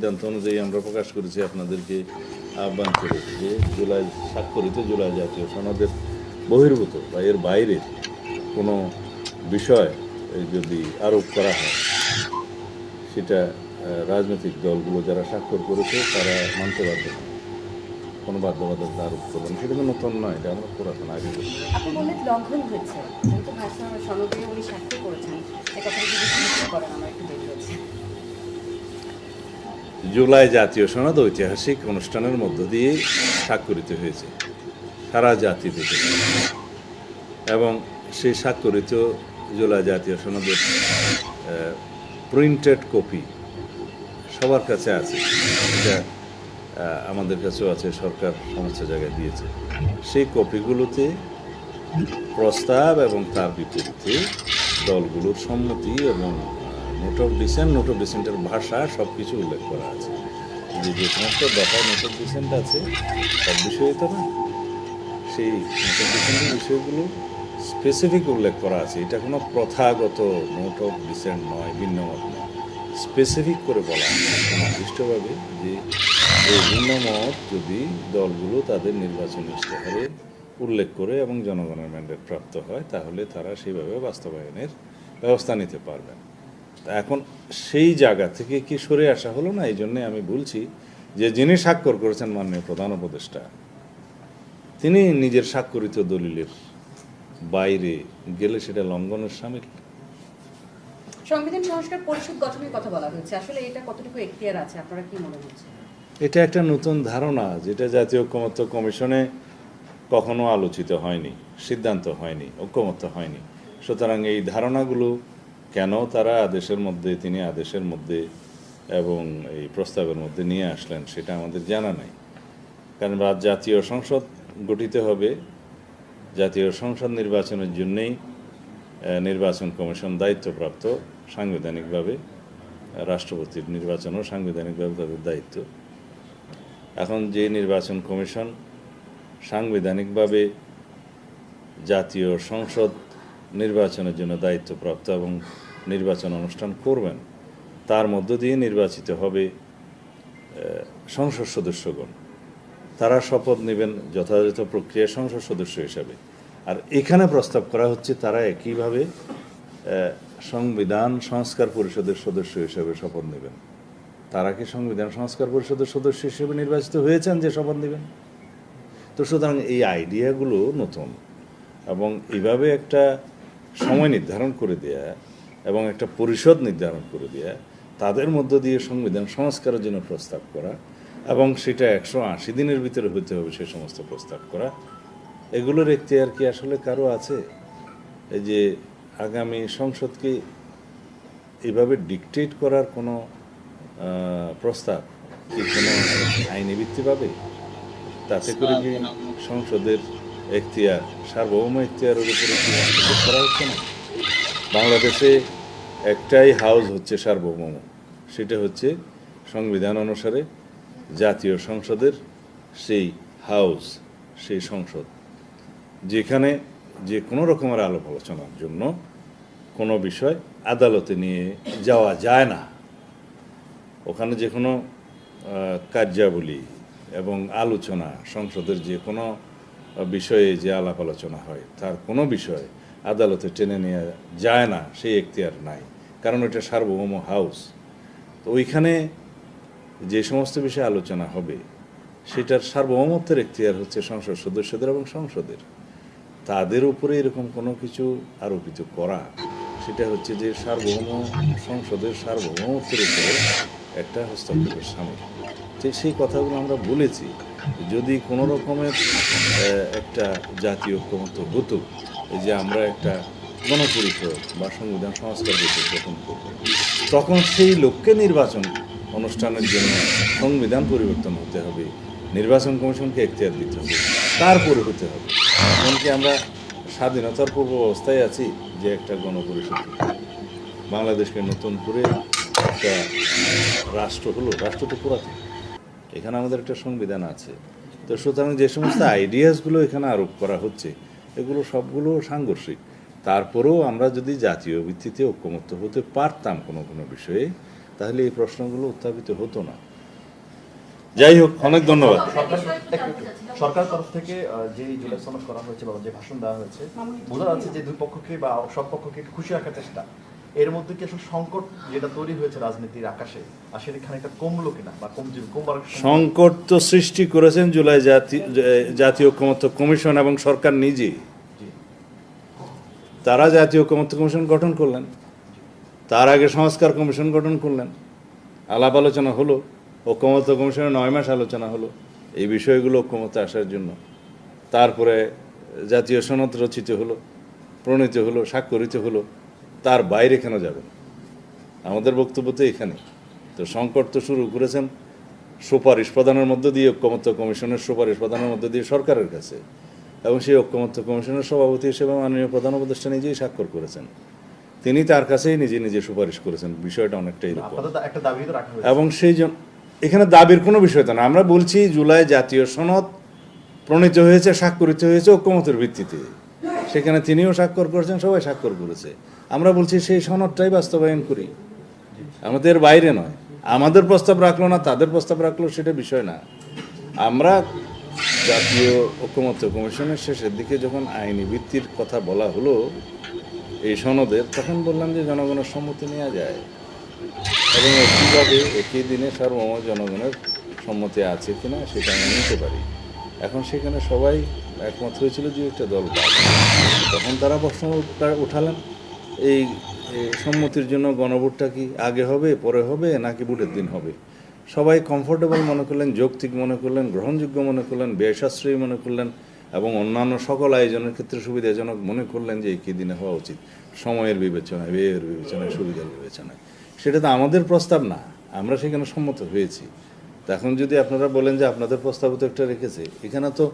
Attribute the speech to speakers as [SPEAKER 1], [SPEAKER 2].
[SPEAKER 1] সিদ্ধান্ত অনুযায়ী আমরা প্রকাশ করেছি আপনাদেরকে আহ্বান করেছি যে জুলাই স্বাক্ষরিত জুলাই জাতীয় সনদের বহির্ভূত বা এর বাইরে কোনো বিষয় যদি আরোপ করা হয়, সেটা রাজনৈতিক দলগুলো যারা স্বাক্ষর করেছে তারা মানতে বাধ্য। কোনো বাধ্যবাধকতা আরোপ করবেন সেটা তো নতুন নয়, এটা আমরা পুরাতন, আগে
[SPEAKER 2] লঙ্ঘন হয়েছে।
[SPEAKER 1] জুলাই জাতীয় সনদ ঐতিহাসিক অনুষ্ঠানের মধ্য দিয়ে স্বাক্ষরিত হয়েছে। সারা জাতি থেকে। এবং সেই স্বাক্ষরিত জুলাই জাতীয় সনদের প্রিন্টেড কপি সবার কাছে আছে। এটা আমাদের কাছেও আছে, সরকার সমস্ত জায়গায় দিয়েছে। সেই কপিগুলোতে প্রস্তাব এবং তার বিপরীতে দলগুলোর সম্মতি এবং note of dissent note of ডিসেন্টের ভাষা সব কিছু উল্লেখ করা আছে। যে যে সমস্ত দফায় নোট অফ ডিসেন্ট আছে সব বিষয়ে তো না, সেই নোট অফ ডিসেন্টের বিষয়গুলো স্পেসিফিক উল্লেখ করা আছে। এটা কোনো প্রথাগত নোট অফ ডিসেন্ট নয়, ভিন্নমত নয়। স্পেসিফিক করে বলা নির্দিষ্টভাবে যে এই ভিন্ন ভিন্নমত যদি দলগুলো তাদের নির্বাচনী ইশতেহারে উল্লেখ করে এবং জনগণের ম্যান্ডেট প্রাপ্ত হয়, তাহলে তারা সেইভাবে বাস্তবায়নের ব্যবস্থা নিতে পারবেন। এখন সেই জায়গা থেকে কি সরে আসা হলো না? এই জন্যে আমি বলছি যে যিনি স্বাক্ষর করেছেন মাননীয় প্রধান উপদেষ্টা তিনি নিজের স্বাক্ষরিত দলিলের বাইরে গেলে সেটা লঙ্ঘনের সামিল।
[SPEAKER 2] সংবিধান সংস্কার পরিষদ গঠনের কথা বলা হয়েছে। আসলে এটা কতটুকু এখতিয়ার আছে? আপনারা কি মনে হচ্ছে
[SPEAKER 1] এটা একটা নতুন ধারণা যেটা জাতীয় ঐক্যমত্য কমিশনে কখনো আলোচিত হয়নি সিদ্ধান্ত হয়নি ঐক্যমত্য হয়নি। সুতরাং এই ধারণাগুলো কেন তারা আদেশের মধ্যে, তিনি আদেশের মধ্যে এবং এই প্রস্তাবের মধ্যে নিয়ে আসলেন সেটা আমাদের জানা নাই। কারণ জাতীয় সংসদ গঠিত হবে। জাতীয় সংসদ নির্বাচনের জন্যেই নির্বাচন কমিশন দায়িত্বপ্রাপ্ত সাংবিধানিকভাবে, রাষ্ট্রপতির নির্বাচনও সাংবিধানিকভাবে তাদের দায়িত্ব। এখন যে নির্বাচন কমিশন সাংবিধানিকভাবে জাতীয় সংসদ নির্বাচনের জন্য দায়িত্বপ্রাপ্ত এবং নির্বাচন অনুষ্ঠান করবেন। তার মধ্য দিয়ে নির্বাচিত হবে সংসদ সদস্যগণ। তারা শপথ নেবেন যথাযথ প্রক্রিয়ায় সংসদ সদস্য হিসাবে। আর এখানে প্রস্তাব করা হচ্ছে তারা একইভাবে সংবিধান সংস্কার পরিষদের সদস্য হিসাবে শপথ নেবেন। তারা কি সংবিধান সংস্কার পরিষদের সদস্য হিসেবে নির্বাচিত হয়েছেন যে শপথ নেবেন? তো সুতরাং এই আইডিয়াগুলো নতুন এবং এইভাবে একটা সময় নির্ধারণ করে দেয়া এবং একটা পরিষদ নির্ধারণ করে দেয়া তাদের মধ্য দিয়ে সংবিধান সংস্কারের জন্য প্রস্তাব করা এবং সেটা একশো আশি দিনের ভিতরে হতে হবে সে সমস্ত প্রস্তাব করা। এগুলোর এখতিয়ার কি আসলে কারও আছে? এই যে আগামী সংসদকে এভাবে ডিকটেট করার কোনো প্রস্তাব কি কোনো আইনি ভিত্তি পাবে? তাতে করে কি সংসদের এখতিয়ার, সার্বভৌম এখতিয়ারের উপরে কি হস্তক্ষেপ করা হচ্ছে না। বাংলাদেশে একটাই হাউস হচ্ছে সার্বভৌম। সেটা হচ্ছে সংবিধান অনুসারে জাতীয় সংসদের সেই হাউস, সেই সংসদ, যেখানে যে কোনো রকমের আলাপ আলোচনার জন্য কোনো বিষয় আদালতে নিয়ে যাওয়া যায় না। ওখানে যে কোনো কার্যাবলী এবং আলোচনা, সংসদের যে কোনো বিষয়ে যে আলাপ আলোচনা হয়, তার কোনো বিষয় আদালতে টেনে নেওয়া যায় না, সেই এখতিয়ার নাই। কারণ এটা সার্বভৌম হাউস। তো ওইখানে যে সমস্ত বিষয়ে আলোচনা হবে, সেটার সার্বভৌমত্বের এখতিয়ার হচ্ছে সংসদ সদস্যদের এবং সংসদের। তাদের উপরে এরকম কোনো কিছু আরোপিত করা, সেটা হচ্ছে যে সার্বভৌম সংসদের সার্বভৌমত্বের উপরে একটা হস্তক্ষেপের সামিল। তো সেই কথাগুলো আমরা বলেছি। যদি কোনো রকমের একটা জাতীয় ঐক্যমত্য হতো যে আমরা একটা গণপরিষদ বা সংবিধান সংস্কার পরিষদ গঠন করব, তখন সেই লোককে নির্বাচন অনুষ্ঠানের জন্য সংবিধান পরিবর্তন হতে হবে, নির্বাচন কমিশনকে এখতিয়ার দিতে হবে, তারপরে হতে হবে। এমনকি আমরা স্বাধীনতার পূর্ব অবস্থায় আছি যে একটা গণপরিষদ বাংলাদেশকে নতুন করে একটা রাষ্ট্র হলো, রাষ্ট্র তো পুরাতন। এখানে আমাদের একটা সংবিধান আছে। তো সুতরাং যে সমস্ত আইডিয়াসগুলো এখানে আরোপ করা হচ্ছে, এগুলো সবগুলো সাংঘর্ষিক। তারপরেও আমরা যদি জাতীয় ভিত্তিতে ঐক্যমত্য হতে পারতাম কোনো কোনো বিষয়ে, তাহলে এই প্রশ্নগুলো উত্থাপিত হতো না। যাই হোক, অনেক ধন্যবাদ।
[SPEAKER 3] সরকার তরফ থেকে যে জুলাই করা হয়েছে বা যে ভাষণ দেওয়া হয়েছে, বোঝা যাচ্ছে যে দুই পক্ষকে বা সব পক্ষকে খুশি রাখার চেষ্টা। এর মধ্যে কি আসলে সংকট যেটা তৈরি হয়েছে রাজনীতির আকাশে আর সেটা খানিকটা কমলো কিনা বা কম কমবার
[SPEAKER 1] সংকট তো সৃষ্টি করেছেন জুলাই জাতি- জাতীয় ঐক্যমত্য কমিশন এবং সরকার নিজেই।
[SPEAKER 3] জি।
[SPEAKER 1] তারা জাতীয় ঐক্যমত্য কমিশন গঠন করলেন। তার আগে সংস্কার কমিশন গঠন করলেন। আলাপ আলোচনা হলো ঐক্যমত্য কমিশনের নয় মাস আলোচনা হলো এই বিষয়গুলো ঐক্যমত্যে আসার জন্য। তারপরে জাতীয় সনদ রচিত হলো প্রণীত হলো স্বাক্ষরিত হলো। তার বাইরে কেন যাবেন আমাদের বক্তব্য তো এখানে। তো সংকট তো শুরু করেছেন সুপারিশ প্রদানের মধ্য দিয়ে ঐক্যমত্য কমিশনের সুপারিশ প্রদানের মধ্য দিয়ে সরকারের কাছে। এবং সেই ঐক্যমত্য কমিশনের সভাপতি হিসেবে মাননীয় প্রধান উপদেষ্টা নিজেই স্বাক্ষর করেছেন। তিনি তার কাছেই নিজে নিজে সুপারিশ করেছেন। বিষয়টা
[SPEAKER 3] অনেকটাই
[SPEAKER 1] এবং সেই জন্য এখানে দাবির কোনো বিষয় তো না। আমরা বলছি জুলাই জাতীয় সনদ প্রণীত হয়েছে স্বাক্ষরিত হয়েছে ঐক্যমতের ভিত্তিতে। সেখানে তিনিও স্বাক্ষর করেছেন, সবাই স্বাক্ষর করেছে। আমরা বলছি, সেই সনদটাই বাস্তবায়ন করি। আমাদের বাইরে নয়। আমাদের প্রস্তাব রাখল না, তাদের প্রস্তাব রাখল সেটা বিষয় না। আমরা জাতীয় ঐক্যমত্য কমিশনের শেষের দিকে যখন আইনি ভিত্তির কথা বলা হলো, এই সনদের, তখন বললাম যে জনগণের সম্মতি নেওয়া যায়। এবং একইভাবে একই দিনে সার্বভৌম জনগণের সম্মতি আছে কিনা সেটা আমি নিতে পারি। এখন সেখানে সবাই একমত হয়েছিল যে একটা দল তখন তারা প্রশ্ন উঠা- উঠালেন, এই সম্মতির জন্য গণভোটটা কি আগে হবে, পরে হবে, নাকি ভোটের দিন হবে? সবাই কমফোর্টেবল মনে করলেন, যৌক্তিক মনে করলেন, গ্রহণযোগ্য মনে করলেন ব্যয় সাশ্রয়ী মনে করলেন এবং অন্যান্য সকল আয়োজনের ক্ষেত্রে সুবিধাজনক মনে করলেন যে একই দিনে হওয়া উচিত। সময়ের বিবেচনায়, ব্যয়ের বিবেচনায়, সুবিধার বিবেচনায়। সেটা তো আমাদের প্রস্তাব না, আমরা সেখানে সম্মত হয়েছি। এখন যদি আপনারা বলেন যে আপনাদের প্রস্তাব তো একটা রেখেছে, এখানে তো